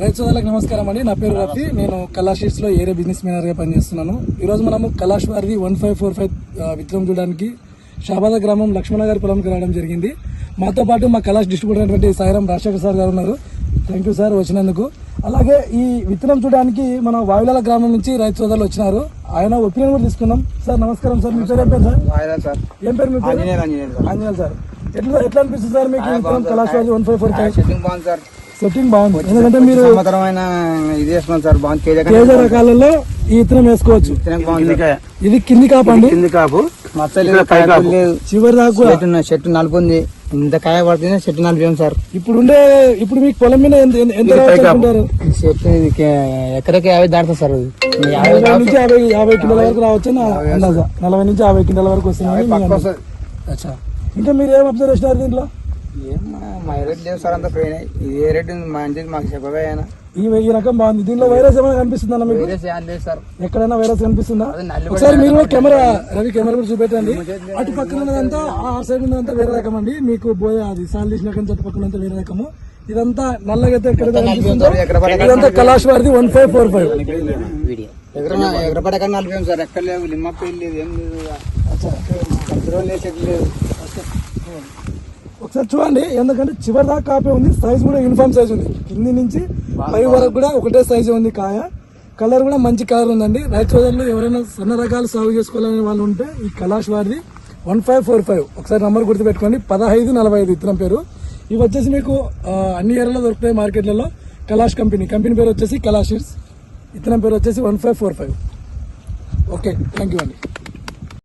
రైతు సోదరులకు నమస్కారం అండి. నా పేరు రఫీ. నేను కళాషీట్స్లో ఏరియా బిజినెస్ మేనేజర్గా పనిచేస్తున్నాను. ఈ రోజు మనము కళాష్ వారిది వన్ ఫైవ్ ఫోర్ ఫైవ్ విత్తనం చూడడానికి షాబాద గ్రామం లక్ష్మణ గారి పొలంకి రావడం జరిగింది. మాతో పాటు మా కళాష్ డిస్ట్రిబ్యూటర్ అయినటువంటి సాయిరాం రాజశేఖర్ సార్ గారు ఉన్నారు. థ్యాంక్ యూ సార్ వచ్చినందుకు. అలాగే ఈ విత్తనం చూడడానికి మన వాయులాల గ్రామం నుంచి రైతు సోదరులు వచ్చినారు. ఆయన ఒపీనియన్ కూడా తీసుకున్నాం సార్ నమస్కారం సార్ మీ పేరు ఏం పేరు సార్. ఏం పేరు మీ పేరు? ఆంజనేయులు సార్. ఎట్లా ఎట్లా అనిపిస్తుంది సార్. మీకు వారిది one five four five? Setting బాగుంది. ఎందుకంటే మీరు సంవత్సరమైన ఇది సార్ బాగుంది. రకాలలో ఈ విత్తనం వేసుకోవచ్చు. ఇది కింది కాపండి కింది కాపు. కాపు. చివరి దాకా చెట్టు నలుపు ఉంది. ఇంత కాయ పడుతుంది చెట్టు నలిపాం సార్? ఇప్పుడు ఉండే ఇప్పుడు మీకు పొలం మీద ఎంత చెట్టు ఇది కే- ఎకరకి యాభై దాడుతుంది సార్ యాభై నుంచి యాభై యాభై కిలోల వరకు రావచ్చు నలభై నుంచి యాభై కిలోల వరకు వస్తుంది పక్క వస్తుంది. అచ్చా. ఇంకా మీరు ఏం అబ్జర్వ్ చేసినారు దీంట్లో? ఏం మా- మా రేట్ లేవు సార్ అంత పోయినాయి ఇది ఏ రేట్ ఉంది? మంచిది మాకు చెప్పవే ఆయన. ఈ ఈ రకం బాగుంది. దీంట్లో వైరస్ ఏమైనా కనిపిస్తుందా మీకు? లేదు సార్. ఎక్కడైనా వైరస్ కనిపిస్తుందా? అది నల్లి ఒకసారి మీరు కూడా కెమెరా రవి కెమెరా కూడా చూపెట్టండి. అటు పక్కన ఉన్నదంతా ఆ సైడ్ ఉన్నదంతా వేరే రకం అండి. మీకు బోయ అది సాల్ తీసిన అటు పక్కన వేరే రకము. ఇదంతా నల్లగా అయితే ఎక్కడ కనిపిస్తుందో? ఇదంతా కలాష్ వారిది వన్ ఫైవ్ ఫోర్ ఫైవ్. ఎకర ఎకర పడక నలిపాం సార్? ఎక్కడ లేవు. లిమ్మ లేదు ఏం లేదు. ఒకసారి చూడండి. ఎందుకంటే చివరి దాకా కాపే ఉంది. సైజ్ కూడా యూనిఫామ్ సైజ్ ఉంది. కింది నుంచి పై వరకు కూడా ఒకటే సైజ్ ఉంది కాయ. కలర్ కూడా మంచి కలర్ ఉందండి. రైతు సోదరులు ఎవరైనా సన్న రకాలు సాగు చేసుకోవాలని వాళ్ళు ఉంటే ఈ కలాష్ వారిది వన్ ఫైవ్ ఫోర్ ఫైవ్ ఒకసారి నెంబర్ గుర్తుపెట్టుకోండి. పదహైదు నలభై ఐదు ఇత్తనం పేరు. ఇవి వచ్చేసి మీకు అన్ని ఏరియాలో దొరుకుతాయి మార్కెట్లలో. కలాష్ కంపెనీ కంపెనీ పేరు వచ్చేసి కలాష్ ఇత్తనం పేరు వచ్చేసి one five four five okay thank you అండి.